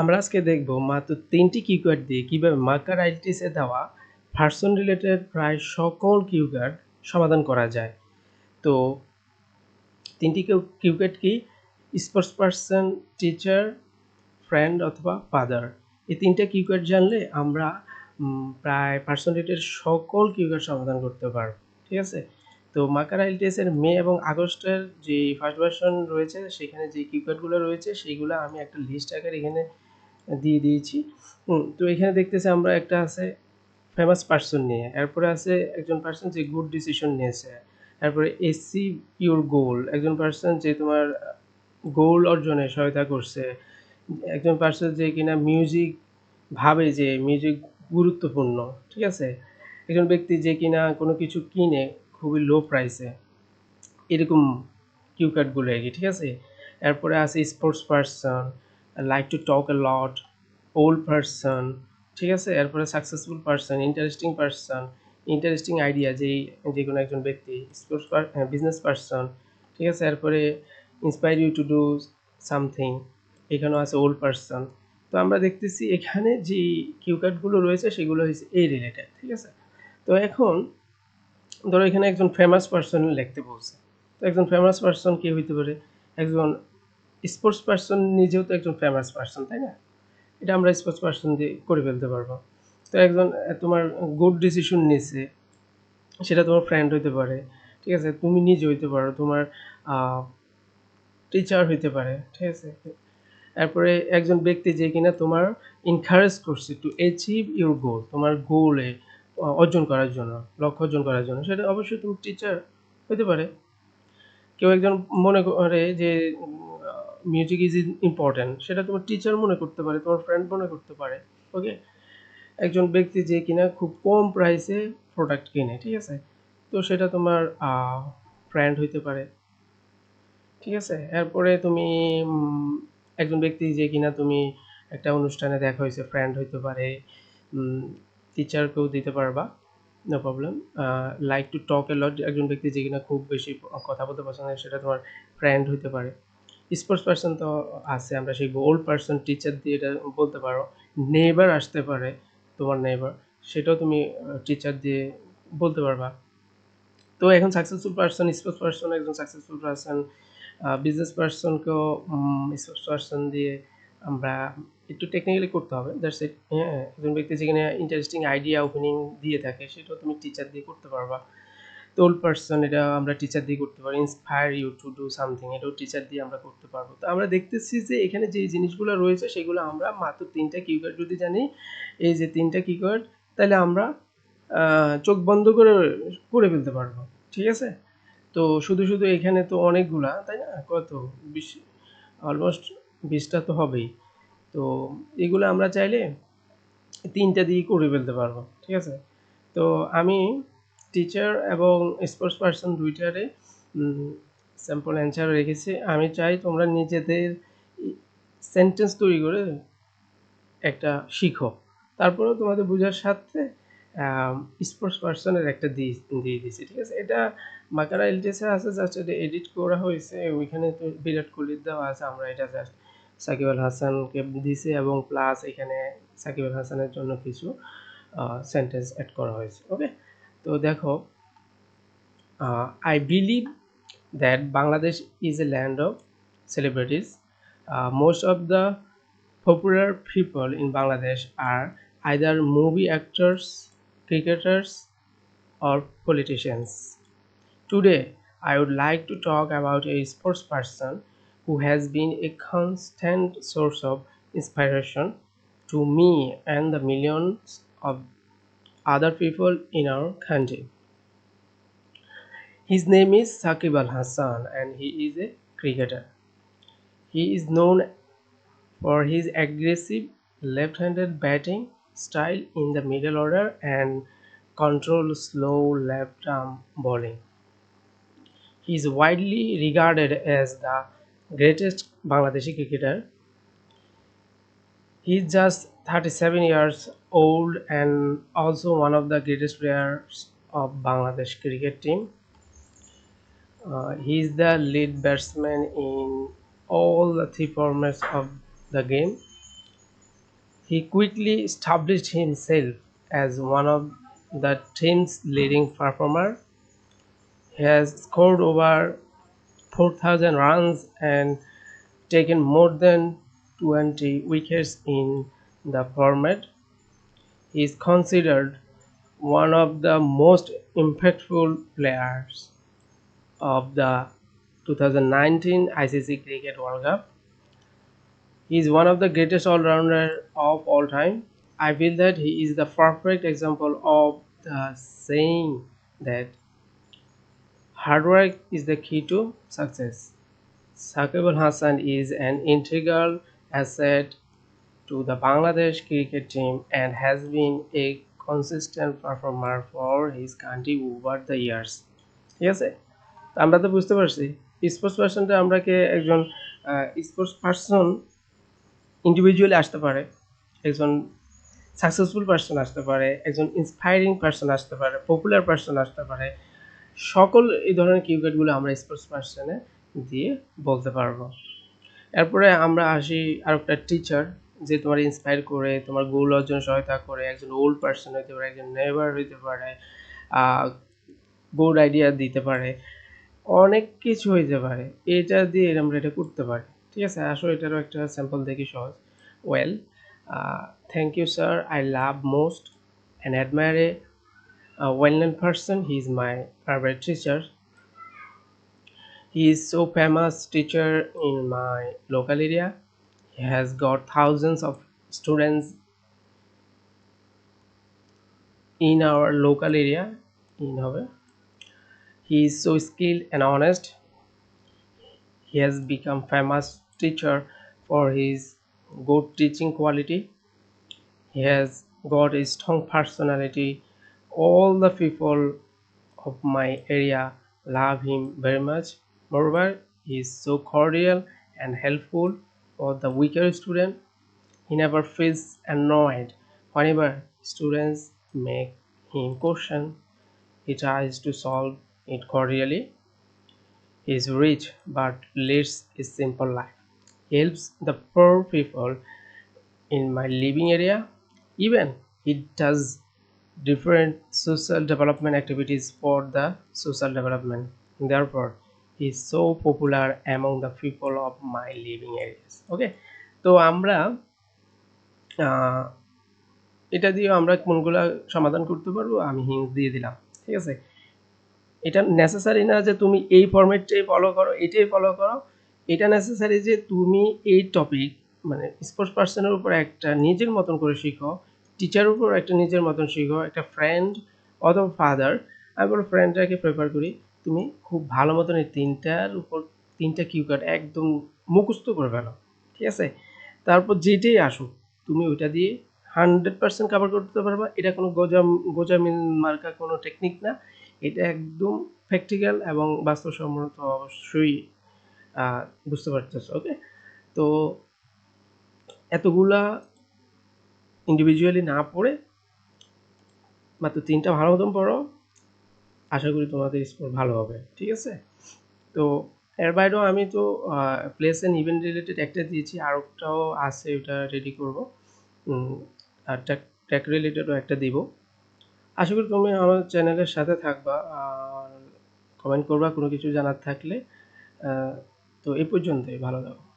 আমরা আজকে দেখব মাত্র তিনটি কিউকার্ড দিয়ে কীভাবে মার্কার আইটিসে দেওয়া পার্সন রিলেটেড প্রায় সকল কিউকার্ড সমাধান করা যায় তো তিনটি কিউকার্ড কি স্পোর্টস পার্সন টিচার ফ্রেন্ড অথবা ফাদার এই তিনটা কিউকার্ড জানলে আমরা প্রায় পার্সন রিলেটেড সকল কিউকার্ড সমাধান করতে পারব ঠিক আছে তো মাকার এর মে এবং আগস্টের যে ফার্স্ট ভার্সন রয়েছে সেখানে যে কিউকার্ডগুলো রয়েছে সেইগুলো আমি একটা লিস্ট আকারে এখানে দিয়ে দিয়েছি তো এখানে দেখতেছি আমরা একটা আছে ফেমাস পার্সন নিয়ে এরপরে আছে একজন পার্সন যে গুড ডিসিশন নিয়েছে এরপরে এসি ইউর গোল একজন পার্সন যে তোমার গোল অর্জনে সহায়তা করছে একজন পার্সন যে কিনা মিউজিক ভাবে যে মিউজিক গুরুত্বপূর্ণ ঠিক আছে একজন ব্যক্তি যে কিনা কোনো কিছু কিনে খুবই লো প্রাইসে এরকম কিউ কার্ডগুলো আর কি ঠিক আছে এরপরে আছে sports person like to talk a lot old person ঠিক আছে এরপরে successful person interesting person interesting idea যেই যে কোনো একজন ব্যক্তি স্পোর্টস বিজনেস পার্সন ঠিক আছে এরপরে inspire you to do something এখানেও আছে ওল্ড পার্সন তো আমরা দেখতেছি এখানে যে কিউকার্ডগুলো রয়েছে সেগুলো হয়েছে এই রিলেটেড ঠিক আছে তো এখন ধরো এখানে একজন ফেমাস পার্সন লিখতে বলছে তো একজন ফেমাস পার্সন কে হইতে পারে একজন স্পোর্টস পার্সন নিজেও তো একজন ফেমাস পার্সন তাই না এটা আমরা স্পোর্টস পার্সন দিয়ে করে ফেলতে পারবো তো একজন তোমার গুড ডিসিশন নিছে সেটা তোমার ফ্রেন্ড হইতে পারে ঠিক আছে তুমি নিজে হইতে পারো তোমার টিচার হইতে পারে ঠিক আছে তারপরে একজন ব্যক্তি যে কিনা তোমার এনকারেজ করছে টু অ্যাচিভ ইউর গোল তোমার গোলে অর্জন করার জন্য লক্ষ্য অর্জন করার জন্য সেটা অবশ্যই তুমি টিচার হতে পারে কেউ একজন মনে করে মানে যে মিউজিক ইজ ইম্পর্ট্যান্ট সেটা তোমার টিচার মনে করতে পারে তোমার ফ্রেন্ড মনে করতে পারে ওকে একজন ব্যক্তি যে কিনা খুব কম প্রাইসে প্রোডাক্ট কিনে ঠিক আছে তো সেটা তোমার ফ্রেন্ড হইতে পারে ঠিক আছে এরপরে তুমি একজন ব্যক্তি যে কিনা তুমি একটা অনুষ্ঠানে দেখা হয়েছে ফ্রেন্ড হইতে পারে টিচারকেও দিতে পারবা no problem like to talk a lot একজন ব্যক্তি যে কিনা খুব বেশি কথা বলতে পছন্দ হয় সেটা তোমার ফ্রেন্ড হইতে পারে স্পোর্টস পার্সন তো আছে আমরা সেই ওল্ড পার্সন টিচার দিয়ে এটা বলতে পারো নেবার আসতে পারে তোমার নেবার সেটাও তুমি টিচার দিয়ে বলতে পারবা তো এখন সাকসেসফুল পার্সন স্পোর্টস পার্সন একজন সাকসেসফুল পার্সন বিজনেস পার্সনকেও স্পোর্টস পার্সন দিয়ে আমরা একটু টেকনিক্যালি করতে হবে দ্যাটস ইট হ্যাঁ একজন ব্যক্তি যেখানে ইন্টারেস্টিং আইডিয়া ওপেনিং দিয়ে থাকে সেটাও তুমি টিচার দিয়ে করতে পারবা তো ওল্ড পার্সন এটা আমরা টিচার দিয়ে করতে পারি inspire you to do something এটাও টিচার দিয়ে আমরা করতে পারবো তো আমরা দেখতেছি যে এখানে যে জিনিসগুলো রয়েছে সেগুলো আমরা মাত্র তিনটা কিউকার্ড যদি জানি এই যে তিনটা কিউকার্ড তাহলে আমরা চোখ বন্ধ করে করে ফেলতে পারবো ঠিক আছে তো শুধু শুধু এখানে তো অনেকগুলা তাই না কত বিশ অলমোস্ট বিশটা তো হবেই তো এগুলো আমরা চাইলে তিনটা দিয়ে করে ফেলতে পারবো ঠিক আছে তো আমি টিচার এবং স্পোর্টস পার্সন দুইটারে স্যাম্পল অ্যান্সার রেখেছি আমি চাই তোমরা নিজেদের সেন্টেন্স তৈরি করে একটা শিখো তারপরেও তোমাদের বোঝার সাথে স্পোর্টস পার্সনের একটা দিয়ে দিয়েছি ঠিক আছে এটা মাকারা এলটিএসে আছে জাস্ট এটা এডিট করা হয়েছে ওইখানে তো বিরাট কোহলির দেওয়া আছে আমরা এটা জাস্ট সাকিব আল হাসানকে দিয়েছি এবং প্লাস এখানে সাকিব আল হাসানের জন্য কিছু সেন্টেন্স অ্যাড করা হয়েছে ওকে তো দেখো I believe that Bangladesh is a land of celebrities. Uh, most of the popular people in Bangladesh are either movie actors, cricketers or politicians. Today I would like to talk about a sports person who has been a constant source of inspiration to me and the millions of other people in our country. His name is Saqib Al Hassan and he is a cricketer. He is known for his aggressive left-handed batting style in the middle order and control slow left arm bowling. He is widely regarded as the greatest Bangladeshi cricketer He's just 37 years old and also one of the greatest players of Bangladesh cricket team. Uh, he is the lead batsman in all the three formats of the game. He quickly established himself as one of the team's leading performer. He has scored over 4,000 runs and taken more than 20 wickets in the format. He is considered one of the most impactful players of the 2019 ICC Cricket World Cup. He is one of the greatest all-rounder of all time. I feel that he is the perfect example of the saying that hard work is the key to success. Sakib Hassan is an integral asset to the Bangladesh cricket team and has been a consistent performer for his country over the years ঠিক আছে আমরা তো বুঝতে পারছি sports পার্সনটা আমরাকে একজন sports person individually আসতে পারে একজন সাকসেসফুল পার্সন আসতে পারে একজন ইন্সপায়ারিং পার্সন আসতে পারে পপুলার পার্সন আসতে পারে সকল এই ধরনের ক্রিকেটগুলো আমরা স্পোর্টস পার্সনে দিয়ে বলতে পারবো এরপরে আমরা আসি আর একটা টিচার যে তোমার ইন্সপায়ার করে তোমার গোল অর্জন সহায়তা করে একজন ওল্ড পার্সন হতে পারে একজন নেভার হতে পারে গুড আইডিয়া দিতে পারে অনেক কিছু হইতে পারে এটা দিয়ে আমরা এটা করতে পারি ঠিক আছে আসলে এটারও একটা স্যাম্পল দেখি সহজ well thank you sir I love most and admire a well person he is my favourite teacher he is so famous teacher in my local area he has got thousands of students in our local area in our he is so skilled and honest he has become famous teacher for his good teaching quality he has got a strong personality all the people of my area love him very much Moreover, he is so cordial and helpful for the weaker student. He never feels annoyed whenever students make him question. He tries to solve it cordially. He is rich but leads a simple life. He helps the poor people in my living area. Even he does different social development activities for the social development. Therefore, is so popular among the people of my living areas okay তো আমরা এটা দিয়ে আমরা কোনগুলো সমাধান করতে পারবো আমি হিন্স দিয়ে দিলাম ঠিক আছে এটা নেসেসারি না যে তুমি এই ফর্মেটটাই ফলো করো এটাই ফলো করো এটা নেসেসারি যে তুমি এই টপিক মানে স্পোর্টস পার্সনের উপর একটা নিজের মতন করে শিখো টিচার উপর একটা নিজের মতন শিখো একটা ফ্রেন্ড অথবা ফাদার আমি বলো ফ্রেন্ডটাকে প্রেফার করি তুমি খুব ভালো মতন এই তিনটার উপর তিনটা কিউ কার্ড একদম মুখস্থ করে ফেলো ঠিক আছে তারপর যেটাই আসুক তুমি ওইটা দিয়ে হান্ড্রেড পার্সেন্ট কাভার করতে পারবা এটা কোনো গোজাম গোজামিল মার্কা কোনো টেকনিক না এটা একদম প্র্যাকটিক্যাল এবং বাস্তবসম্মত অবশ্যই বুঝতে পারতেছ ওকে তো এতগুলা ইন্ডিভিজুয়ালি না পড়ে মাত্র তিনটা ভালো মতন পড়ো আশা করি তোমাদের স্কোর ভালো হবে ঠিক আছে তো এর বাইরেও আমি তো প্লেস অ্যান্ড ইভেন্ট রিলেটেড একটা দিয়েছি আর একটাও আছে ওটা রেডি করব আর ট্যাক রিলেটেডও একটা দিব আশা করি তুমি আমার চ্যানেলের সাথে থাকবা কমেন্ট করবা কোনো কিছু জানার থাকলে তো এ পর্যন্তই ভালো থাকো